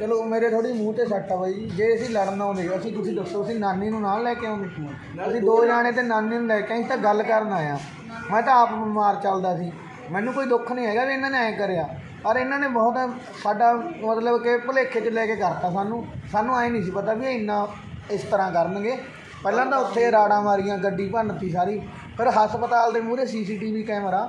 ਚਲੋ ਮੇਰੇ ਥੋੜੀ ਮੂੰਹ ਤੇ ਸੱਟ ਆ ਬਾਈ। ਜੀ ਅਸੀਂ ਲੜਨ ਆਉਂਦੇ ਅਸੀਂ ਤੁਸੀਂ ਦੱਸੋ ਅਸੀਂ ਨਾਨੀ ਨੂੰ ਨਾਲ ਲੈ ਕੇ ਆਉਂਦੇ? ਅਸੀਂ ਦੋ ਜਾਣੇ। ਤੇ ਨਾਨੀ ਨੂੰ ਲੈ ਕੇ ਅਸੀਂ ਤਾਂ ਗੱਲ ਕਰਨ ਆਇਆ ਮੈਂ ਤਾਂ ਆਪ ਬਿਮਾਰ ਚੱਲਦਾ ਸੀ। ਮੈਨੂੰ ਕੋਈ ਦੁੱਖ ਨਹੀਂ ਹੈਗਾ ਵੀ ਇਹਨਾਂ ਨੇ ਐਂ ਕਰਿਆ। ਪਰ ਇਹਨਾਂ ਨੇ ਬਹੁਤ ਸਾਡਾ ਮਤਲਬ ਕਿ ਭੁਲੇਖੇ 'ਚ ਲੈ ਕੇ ਕਰਤਾ ਸਾਨੂੰ। ਸਾਨੂੰ ਐਂ ਨਹੀਂ ਸੀ ਪਤਾ ਵੀ ਇਹ ਇੰਨਾ ਇਸ ਤਰ੍ਹਾਂ ਕਰਨਗੇ। ਪਹਿਲਾਂ ਤਾਂ ਉੱਥੇ ਰਾੜਾਂ ਮਾਰੀਆਂ ਗੱਡੀ ਭੰਨਤੀ ਸਾਰੀ। ਫਿਰ ਹਸਪਤਾਲ ਦੇ ਮੂਹਰੇ ਸੀਸੀਟੀਵੀ ਕੈਮਰਾ।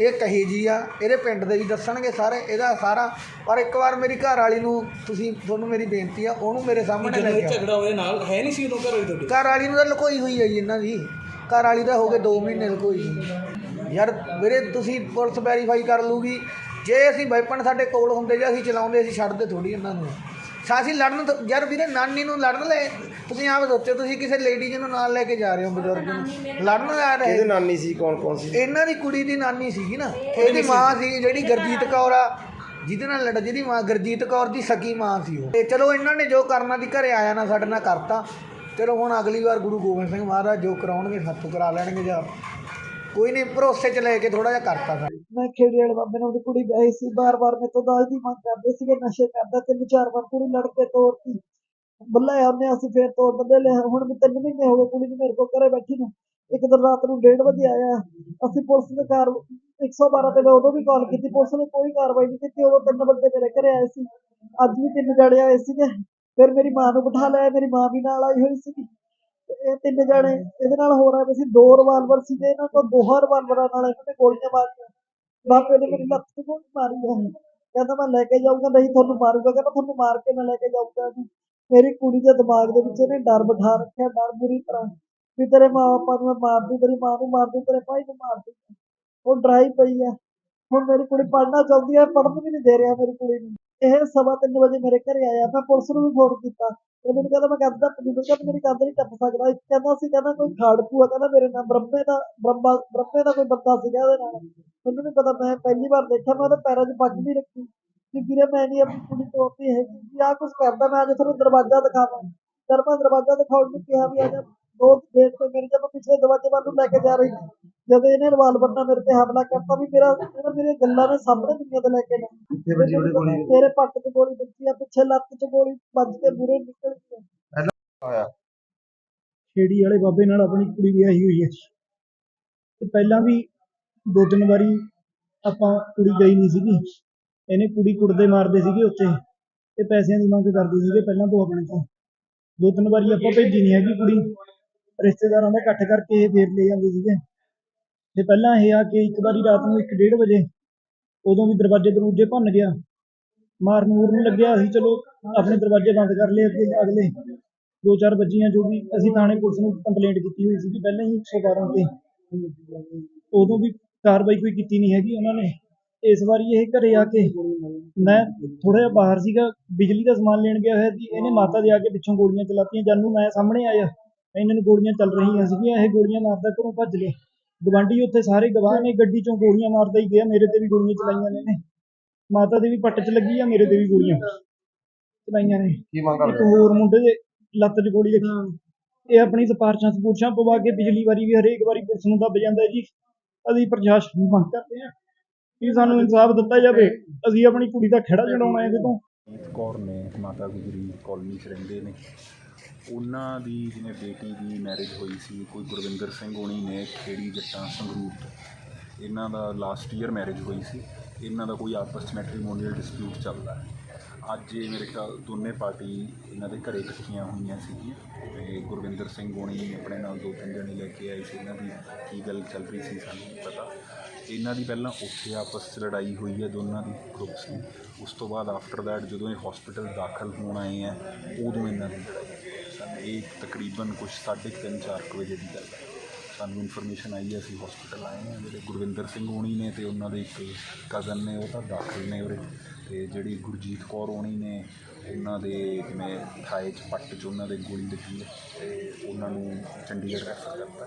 ਇਹ ਕਹੀ ਜੀ ਆ ਇਹਦੇ ਪਿੰਡ ਦੇ ਵੀ ਦੱਸਣਗੇ ਸਾਰੇ ਇਹਦਾ ਸਾਰਾ। ਪਰ ਇੱਕ ਵਾਰ ਮੇਰੀ ਘਰ ਵਾਲੀ ਨੂੰ ਤੁਸੀਂ ਤੁਹਾਨੂੰ ਮੇਰੀ ਬੇਨਤੀ ਆ ਉਹਨੂੰ ਮੇਰੇ ਸਾਹਮਣੇ ਲੈ ਜਦੋਂ ਕੇ ਆਓ। ਝਗੜਾ ਹੋਇਆ ਨਾਲ ਹੈ ਨਹੀਂ ਸੀ ਉਦੋਂ ਘਰ ਵਾਲੀ ਤੁਹਾਡੀ? ਘਰ ਵਾਲੀ ਨੂੰ ਤਾਂ ਲੁਕੋਈ ਹੋਈ ਹੈ ਜੀ ਇਹਨਾਂ ਦੀ। ਘਰ ਵਾਲੀ ਤਾਂ ਹੋ ਗਏ 2 ਮਹੀਨੇ ਲੁਕੋਈ। ਹੋਈ। ਯਾਰ ਵੀਰੇ ਤੁਸੀਂ ਪੁਲਿਸ ਵੈਰੀਫਾਈ ਕਰ ਲੂਗੀ ਜੇ ਅਸੀਂ ਵੈਪਨ ਸਾਡੇ ਕੋਲ ਹੁੰਦੇ ਜੇ ਅਸੀਂ ਚਲਾਉਂਦੇ ਅਸੀਂ ਛੱਡਦੇ ਥੋੜੀ ਇਹਨਾਂ ਨੂੰ। ਸਾਸੀ ਲੜਨ ਤੋਂ- ਯਾਰ ਵੀਰੇ ਨਾਨੀ ਨੂੰ ਲੜਨ ਲੈ ਤੁਸੀਂ ਆਪ ਸੋਚੋ ਤੁਸੀਂ ਕਿਸੇ ਲੇਡੀਜ਼ ਨੂੰ ਨਾਲ ਲੈ ਕੇ ਜਾ ਰਹੇ ਹੋ ਬਜ਼ੁਰਗ ਨੂੰ। ਲੜਨ ਆ ਰਹੇ। ਇਹਦੇ ਨਾਨੀ ਸੀ ਕੌਣ ਕੌਣ ਸੀ? ਇਹਨਾਂ ਦੀ ਕੁੜੀ ਦੀ ਨਾਨੀ ਸੀਗੀ ਨਾ। ਇਹਦੀ ਮਾਂ ਸੀ। ਜਿਹੜੀ ਗੁਰਜੀਤ ਕੌਰ ਆ। ਜਿਹਦੇ ਨਾਲ ਲੜ ਜਿਹਦੀ ਮਾਂ ਗੁਰਜੀਤ ਕੌਰ ਦੀ ਸਕੀ ਮਾਂ ਸੀ ਉਹ। ਤੇ ਚਲੋ ਇਹਨਾਂ ਨੇ ਜੋ ਕਰਨਾ ਦੀ ਘਰੇ ਆਇਆ ਨਾ ਸਾਡੇ ਨਾਲ ਕਰਤਾ। ਚਲੋ ਹੁਣ ਅਗਲੀ ਵਾਰ ਗੁਰੂ ਗੋਬਿੰਦ ਸਿੰਘ ਮਹਾਰਾਜ ਜੋ ਕਰਾਉਣਗੇ ਸਾਥੋਂ ਕਰਾ ਲੈਣਗੇ ਜਾਂ ਕੋਈ ਨਹੀਂ ਭਰੋਸੇ ਚ ਲੈ ਕੇ ਥੋੜਾ ਜਿਹਾ ਕਰਤਾ ਸਾਡੇ ਮੈਂ ਖੇੜੀ ਵਾਲੇ ਬਾਬੇ ਨਾਲ ਉਹਦੀ ਕੁੜੀ ਵਿਆਹੀ ਸੀ ਬਾਰ-ਬਾਰ ਮੇਰੇ ਤੋਂ ਦਾਜ ਦੀ ਮੰਗ ਕਰਦੇ ਸੀਗੇ, ਨਸ਼ੇ ਕਰਦਾ, ਤਿੰਨ ਚਾਰ ਵਾਰ ਕੁੜੀ ਲੜ ਕੇ ਤੋਰਤੀ। ਬੱਲੇ ਉਹਨੇ ਅਸੀਂ ਫੇਰ ਤੋੜ ਬੰਦੇ ਲਿਆ ਹੁਣ ਵੀ ਤਿੰਨ ਮਹੀਨੇ ਹੋ ਗਏ ਕੁੜੀ ਨੂੰ ਮੇਰੇ ਕੋਲ ਘਰੇ ਬੈਠੀ ਨੂੰ। ਇੱਕ ਦਿਨ ਰਾਤ ਨੂੰ 1:30 ਵਜੇ ਆਇਆ, ਅਸੀਂ ਪੁਲਿਸ ਦੇ ਕਾਰ 112 ਤੇ ਮੈਂ ਉਦੋਂ ਵੀ ਕਾਲ ਕੀਤੀ, ਪੁਲਿਸ ਨੇ ਕੋਈ ਕਾਰਵਾਈ ਨਹੀਂ ਕੀਤੀ, ਉਦੋਂ ਤਿੰਨ ਬੰਦੇ ਮੇਰੇ ਘਰੇ ਆਏ ਸੀ। ਅੱਜ ਵੀ ਤਿੰਨ ਜਣੇ ਆਏ ਸੀਗੇ, ਫਿਰ ਮੇਰੀ ਮਾਂ ਨੂੰ ਬਿਠਾ ਲਿਆ, ਮੇਰੀ ਮਾਂ ਵੀ ਨਾਲ ਆਈ ਹੋਈ ਸੀਗੀ। ਤੇ ਇਹ ਤਿੰਨ ਜਣੇ, ਇਹਦੇ ਨਾਲ ਹੋ ਰਹੇ ਸੀ ਦੋ ਰਿਵਾਲਵਰ ਸੀ ਤੇ ਇਹਨਾਂ ਕੋਲ ਦੋਹਾਂ ਰਿਵਾਲਵਰਾਂ ਨਾਲ ਇਹਨਾਂ ਨੇ ਗੋਲੀਆਂ ਮਾਰੀਆਂ। ਬਾਪੇ ਨੇ ਮੇਰੀ ਲੱਤ ਤੇ ਗੋਲੀ ਮਾਰੀ ਹੈ ਕਹਿੰਦਾ ਮੈਂ ਲੈ ਕੇ ਜਾਊਂਗਾ, ਨਹੀਂ ਤੁਹਾਨੂੰ ਮਾਰੂਗਾ। ਕਹਿੰਦਾ ਤੁਹਾਨੂੰ ਮਾਰ ਕੇ ਮੈਂ ਲੈ ਕੇ ਜਾਊਂਗਾ ਮੇਰੀ ਕੁੜੀ ਦੇ ਦਿਮਾਗ ਦੇ ਵਿੱਚ ਇਹਨੇ ਡਰ ਬਿਠਾ ਰੱਖਿਆ, ਡਰ ਬੁਰੀ ਤਰ੍ਹਾਂ। ਵੀ ਤੇਰੇ ਮਾਂ ਬਾਪਾ ਨੂੰ ਮੈਂ ਮਾਰ ਦੂੰ ਤੇਰੀ ਮਾਂ ਨੂੰ ਮਾਰ ਦੂੰ ਤੇਰੇ ਭਾਈ ਨੂੰ ਮਾਰ ਦੂੰ ਉਹ ਡਰਾਈ ਪਈ ਹੈ ਹੁਣ ਮੇਰੀ ਕੁੜੀ ਪੜ੍ਹਨਾ ਚਾਹੁੰਦੀ ਹੈ ਪੜ੍ਹਨ ਵੀ ਨਹੀਂ ਦੇ ਰਿਹਾ ਮੇਰੀ ਕੁੜੀ ਨੂੰ। ਇਹ ਸਵਾ ਤਿੰਨ ਵਜੇ ਮੇਰੇ ਘਰੇ ਆਇਆ, ਮੈਂ ਪੁਲਿਸ ਨੂੰ ਵੀ ਫੋਨ ਕੀਤਾ। ਇਹ ਮੈਨੂੰ ਕਹਿੰਦਾ, ਮੈਂ ਕੰਧ ਦਾ ਪੁਲਿਸ ਕਹਿੰਦਾ ਮੇਰੀ ਕੰਧ ਨਹੀਂ ਟੱਪ ਸਕਦਾ। ਕਹਿੰਦਾ ਸੀ, ਕਹਿੰਦਾ ਕੋਈ ਖਾੜਕੂ ਆ, ਕਹਿੰਦਾ ਮੇਰੇ ਨਾਲ ਬ੍ਰਹਮੇ ਦਾ, ਬ੍ਰਹਮਾ, ਬ੍ਰਹਮੇ ਦਾ ਕੋਈ ਬੰਦਾ ਸੀਗਾ ਉਹਦੇ ਨਾਲ। ਮੈਨੂੰ ਨਹੀਂ ਪਤਾ ਮੈਂ ਪਹਿਲੀ ਵਾਰ ਦੇਖਿਆ ਮੈਂ ਉਹਦੇ ਪੈਰਾਂ 'ਚ ਪੱਗ ਵੀ ਰੱਖੀ। ਕਿ ਵੀਰੇ ਮੈਂ ਨਹੀਂ ਆਪਣੀ ਕੁੜੀ ਤੋੜਦੀ ਹੈਗੀ। ਵੀ ਆਹ ਕੁਝ ਕਰਦਾ ਮੈਂ ਅੱਜ ਤੁਹਾਨੂੰ ਦਰਵਾਜ਼ਾ ਦਿਖਾਵਾਂ। ਜਦ ਮੈਂ ਦਰਵਾਜ਼ਾ ਦਿਖਾਉਣ ਨੂੰ ਕਿਹਾ ਵੀ ਆ ਜਾ ਦੋ ਗੇਟ ਤੇ ਮੇਰੇ ਜਦੋਂ ਪਿਛਲੇ ਦਰਵਾਜ਼ੇ ਵੱਲ ਨੂੰ ਲੈ ਕੇ ਜਾ ਰਹੀ ਸੀ ਜਦੋਂ ਇਹਨੇ ਰਿਵਾਲਵਰ ਨਾਲ ਮੇਰੇ ਤੇ ਹਮਲਾ ਕਰਤਾ ਵੀ ਮੇਰਾ ਇਹਨੇ ਮੇਰੀਆਂ ਗੱਲਾਂ ਨੇ ਸਾਹਮਣੇ ਦੁਨੀਆ ਤੇ ਲੈ ਕੇ ਨਾ ਕਿੱਥੇ ਵੱਜੀ ਉਹਦੇ ਗੋਲੀ? ਮੇਰੇ ਪੱਟ 'ਚ ਗੋਲੀ ਵੱਜੀ ਆ ਪਿੱਛੇ ਲੱਤ 'ਚ ਗੋਲੀ ਵੱਜ ਕੇ ਮੂਰੇ ਨਿਕਲ ਗਈ ਹੋਇਆ। ਖੇੜੀ ਵਾਲੇ ਬਾਬੇ ਨਾਲ ਆਪਣੀ ਕੁੜੀ ਵਿਆਹੀ ਹੋਈ ਹੈ। ਤੇ ਪਹਿਲਾਂ ਵੀ ਦੋ ਤਿੰਨ ਵਾਰੀ ਆਪਾਂ ਕੁੜੀ ਗਈ ਨਹੀਂ ਸੀਗੀ। ਇਹਨੇ ਕੁੜੀ ਕੁੜਦੇ ਮਾਰਦੇ ਸੀਗੇ ਉੱਥੇ ਤੇ ਪੈਸਿਆਂ ਦੀ ਮੰਗ ਕਰਦੇ ਸੀਗੇ ਪਹਿਲਾਂ ਤੋਂ ਆਪਣੇ ਤੋਂ। ਦੋ ਤਿੰਨ ਵਾਰੀ ਆਪਾਂ ਭੇਜੀ ਨਹੀਂ ਹੈਗੀ ਕੁੜੀ। ਰਿਸ਼ਤੇਦਾਰਾਂ ਦਾ ਇਕੱਠ ਕਰਕੇ ਇਹ ਫੇਰ ਲੈ ਜਾਂਦੇ ਸੀਗੇ। ਤੇ ਪਹਿਲਾਂ ਇਹ ਆ ਕਿ ਇੱਕ ਵਾਰੀ ਰਾਤ ਨੂੰ 1:30 ਵਜੇ ਉਦੋਂ ਵੀ ਦਰਵਾਜ਼ੇ ਦਰੂਜੇ ਭੰਨ ਗਿਆ। ਮਾਰਨ ਮੂਰਨ ਲੱਗਿਆ ਅਸੀਂ ਚਲੋ ਆਪਣੇ ਦਰਵਾਜ਼ੇ ਬੰਦ ਕਰ ਲਏ ਅੱਗੇ ਅਗਲੇ। ਦੋ ਚਾਰ ਵੱਜੀਆਂ ਜੋ ਵੀ ਅਸੀਂ ਥਾਣੇ ਪੁਲਿਸ ਨੂੰ ਕੰਪਲੇਂਟ ਕੀਤੀ ਹੋਈ ਸੀ ਪਹਿਲਾਂ ਹੀ 112 ਤੇ। ਉਦੋਂ ਵੀ ਕਾਰਵਾਈ ਕੋਈ ਕੀਤੀ ਨਹੀਂ ਹੈਗੀ ਉਹਨਾਂ ਨੇ। ਇਸ ਵਾਰੀ ਇਹ ਘਰੇ ਆ ਕੇ ਮੈਂ ਥੋੜਾ ਜਿਹਾ ਬਾਹਰ ਸੀਗਾ ਬਿਜਲੀ ਦਾ ਸਮਾਨ ਲੈਣ ਗਿਆ ਹੋਇਆ ਸੀ ਇਹਨੇ ਮਾਤਾ ਦੇ ਆ ਕੇ ਪਿੱਛੋਂ ਗੋਲੀਆਂ ਚਲਾਤੀਆਂ। ਜਾਨੂੰ ਮੈਂ ਸਾਹਮਣੇ ਆਇਆ ਇਹਨਾਂ ਨੂੰ ਗੋਲੀਆਂ ਚੱਲ ਰਹੀਆਂ ਸੀਗੀਆਂ ਇਹ ਗੋਲੀਆਂ ਮਾਰਦਾ ਘਰੋਂ ਭੱਜ ਲਿਆ ਗਵਾਂਢੀ ਉੱਥੇ ਸਾਰੇ ਗਵਾਹ ਨੇ ਗੱਡੀ ਚੋਂ ਗੋਲੀਆਂ ਮਾਰਦਾ ਹੀ ਗਿਆ ਮੇਰੇ ਤੇ ਵੀ ਗੋਲੀਆਂ ਚਲਾਈਆਂ ਨੇ ਇਹਨੇ। ਮਾਤਾ ਦੇ ਵੀ ਪੱਟ 'ਚ ਲੱਗੀ ਆ ਮੇਰੇ ਤੇ ਵੀ ਗੋਲੀਆਂ ਚਲਾਈਆਂ ਨੇ। ਕੀ ਮੰਗ ਇੱਕ ਹੋਰ ਮੁੰਡੇ ਦੇ ਲੱਤ 'ਚ ਗੋਲੀ ਲੱਗੀ। ਇਹ ਆਪਣੀ ਸਿਫਾਰਸ਼ਾਂ ਸਪੂਰਸ਼ਾਂ ਪਵਾ ਕੇ ਪਿਛਲੀ ਵਾਰੀ ਵੀ ਹਰੇਕ ਵਾਰੀ ਪੁਲਿਸ ਨੂੰ ਦੱਬ ਜਾਂਦਾ ਜੀ। ਅਸੀਂ ਪ੍ਰਸ਼ਾਸਨ ਨੂੰ ਮੰਗ ਕਰਦੇ ਹਾਂ ਕਿ ਸਾਨੂੰ ਇਨਸਾਫ ਦਿੱਤਾ ਜਾਵੇ। ਅਸੀਂ ਆਪਣੀ ਕੁੜੀ ਦਾ ਖਹਿੜਾ ਛਡਾਉਣਾ ਹੈ ਇਹਦੇ ਤੋਂ। ਜੀਤ ਕੌਰ ਨੇ, ਮਾਤਾ ਗੁਜਰੀ ਕਾਲੋਨੀ 'ਚ ਰਹਿੰਦੇ ਨੇ। ਉਹਨਾਂ ਦੀ ਜਿਵੇਂ ਬੇਟੀ ਦੀ ਮੈਰਿਜ ਹੋਈ ਸੀ, ਕੋਈ ਗੁਰਵਿੰਦਰ ਸਿੰਘ ਹੋਣੀ ਨੇ ਖੇੜੀ ਜੱਟਾਂ ਸੰਗਰੂਰ ਤੋਂ। ਇਹਨਾਂ ਦਾ ਲਾਸਟ ਈਅਰ ਮੈਰਿਜ ਹੋਈ ਸੀ। ਇਹਨਾਂ ਦਾ ਕੋਈ ਆਪਸ 'ਚ ਮੈਟਰੀਮੋਨੀਅਲ ਡਿਸਪਿਊਟ ਚੱਲਦਾ ਹੈ। ਅੱਜ ਇਹ ਮੇਰੇ ਖਿਆਲ ਦੋਨੇ ਪਾਰਟੀ ਇਹਨਾਂ ਦੇ ਘਰੇ ਇਕੱਠੀਆਂ ਹੋਈਆਂ ਸੀਗੀਆਂ ਤੇ ਗੁਰਵਿੰਦਰ ਸਿੰਘ ਹੋਣੀ ਆਪਣੇ ਨਾਲ ਦੋ ਤਿੰਨ ਜਣੇ ਲੈ ਕੇ ਆਏ ਸੀ ਇਹਨਾਂ ਦੀ ਕੀ ਗੱਲ ਚੱਲ ਰਹੀ ਸੀ ਸਾਨੂੰ ਨਹੀਂ ਪਤਾ। ਇਹਨਾਂ ਦੀ ਪਹਿਲਾਂ ਉੱਥੇ ਆਪਸ 'ਚ ਲੜਾਈ ਹੋਈ ਹੈ ਦੋਨਾਂ ਦੀ ਗਰੁੱਪਸ ਦੀ। ਉਸ ਤੋਂ ਬਾਅਦ ਆਫਟਰ ਦੈਟ ਜਦੋਂ ਇਹ ਹਸਪੀਟਲ ਦਾਖਲ ਹੋਣ ਆਏ ਹੈ, ਉਦੋਂ ਇਹਨਾਂ ਦੀ ਲੜਾਈ ਹੋਈ। ਸਾਨੂੰ ਇਹ ਤਕਰੀਬਨ ਕੁਝ 3:30 ਚਾਰ ਕੁ ਵਜੇ ਦੀ ਗੱਲ ਹੈ। ਸਾਨੂੰ ਇਨਫੋਰਮੇਸ਼ਨ ਆਈ ਹੈ, ਅਸੀਂ ਹਸਪੀਟਲ ਆਏ ਹਾਂ। ਜਿਹੜੇ ਗੁਰਵਿੰਦਰ ਸਿੰਘ ਹੋਣੀ ਨੇ ਤੇ ਉਹਨਾਂ ਦੇ ਇੱਕ ਕਜ਼ਨ ਨੇ, ਉਹ ਤਾਂ ਦਾਖਲ ਨੇ ਉਰੇ। ਤੇ ਜਿਹੜੀ ਗੁਰਜੀਤ ਕੌਰ ਹੋਣੀ ਨੇ ਉਹਨਾਂ ਦੇ ਜਿਵੇਂ ਥਾਏ 'ਚ ਪੱਟ 'ਚ ਉਹਨਾਂ ਦੇ ਗੋਲੀ ਲੱਗੀ ਹੈ ਤੇ ਉਹਨਾਂ ਨੂੰ ਚੰਡੀਗੜ੍ਹ ਰੈਫਰ ਕਰਤਾ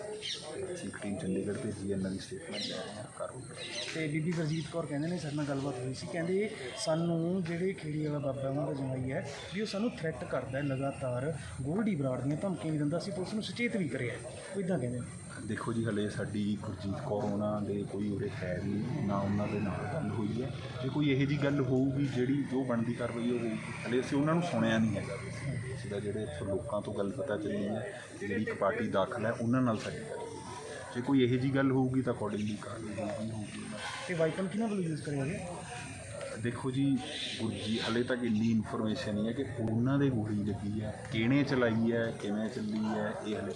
ਅਸੀਂ ਟੀਮ ਚੰਡੀਗੜ੍ਹ ਭੇਜੀ ਇਹਨਾਂ ਦੀ ਸਟੇਟਮੈਂਟ ਲੈ ਰਹੇ ਹਾਂ ਕਾਰਵਾਈ ਕਰ ਰਹੇ ਹਾਂ। ਤੇ ਬੀਬੀ ਗੁਰਜੀਤ ਕੌਰ ਕਹਿੰਦੇ ਨੇ ਸਾਡੇ ਨਾਲ ਗੱਲਬਾਤ ਹੋਈ ਸੀ। ਕਹਿੰਦੇ ਸਾਨੂੰ ਜਿਹੜੇ ਖੇੜੀ ਵਾਲਾ ਬਾਬਾ ਉਹਨਾਂ ਦਾ ਜਮਾਈ ਹੈ ਵੀ ਉਹ ਸਾਨੂੰ ਥ੍ਰੈਟ ਕਰਦਾ ਹੈ ਲਗਾਤਾਰ ਗੋਲਡੀ ਬਰਾੜ ਦੀਆਂ ਧਮਕੀਆਂ ਵੀ ਦਿੰਦਾ ਸੀ ਪੁਲਿਸ ਨੂੰ ਸੁਚੇਤ ਵੀ ਕਰਿਆ ਉਹ ਇਦਾਂ ਕਹਿੰਦੇ ਨੇ। ਦੇਖੋ ਜੀ ਹਲੇ ਸਾਡੀ ਗੁਰਜੀਤ ਕੌਰ ਉਹਨਾਂ ਦੇ ਕੋਈ ਉਰੇ ਹੈ ਨਹੀਂ ਨਾ ਉਹਨਾਂ ਦੇ ਨਾਲ ਗੱਲ ਹੋਈ ਹੈ। ਜੇ ਕੋਈ ਇਹੋ ਜੀ ਗੱਲ ਹੋਊਗੀ ਜਿਹੜੀ ਜੋ ਬਣਦੀ ਕਾਰਵਾਈ ਹੋਊਗੀ ਹਲੇ ਅਸੀਂ ਉਹਨਾਂ ਨੂੰ ਸੁਣਿਆ ਨਹੀਂ ਹੈਗਾ ਤਾਂ ਜਿਹੜੇ ਇੱਥੋਂ ਲੋਕਾਂ ਤੋਂ ਗੱਲ ਪਤਾ ਚੱਲੀ ਹੈ ਜਿਹੜੀ ਇੱਕ ਪਾਰਟੀ ਦਾਖਲ ਹੈ ਉਹਨਾਂ ਨਾਲ ਸਾਡੀ ਗੱਲ ਹੋਈ। ਜੇ ਕੋਈ ਇਹੋ ਜੀ ਗੱਲ ਹੋਊਗੀ ਤਾਂ ਅਕੋਰਡਿੰਗਲੀ ਕਾਰਵਾਈ ਹੋਊਗੀ ਹੋਊਗੀ ਤੇ ਵਾਈਪਨ ਕਿਹਨਾਂ ਵੱਲੋਂ ਯੂਜ਼ ਕਰਿਆ ਗਿਆ ਦੇਖੋ ਜੀ ਗੁਰਜੀ ਹਲੇ ਤੱਕ ਇੰਨੀ ਇਨਫੋਰਮੇਸ਼ਨ ਨਹੀਂ ਹੈ ਕਿ ਉਹਨਾਂ ਦੇ ਗੋਲੀ ਲੱਗੀ ਹੈ ਕਿਹਨੇ ਚਲਾਈ ਹੈ ਕਿਵੇਂ ਚੱਲੀ ਹੈ ਇਹ ਹਲੇ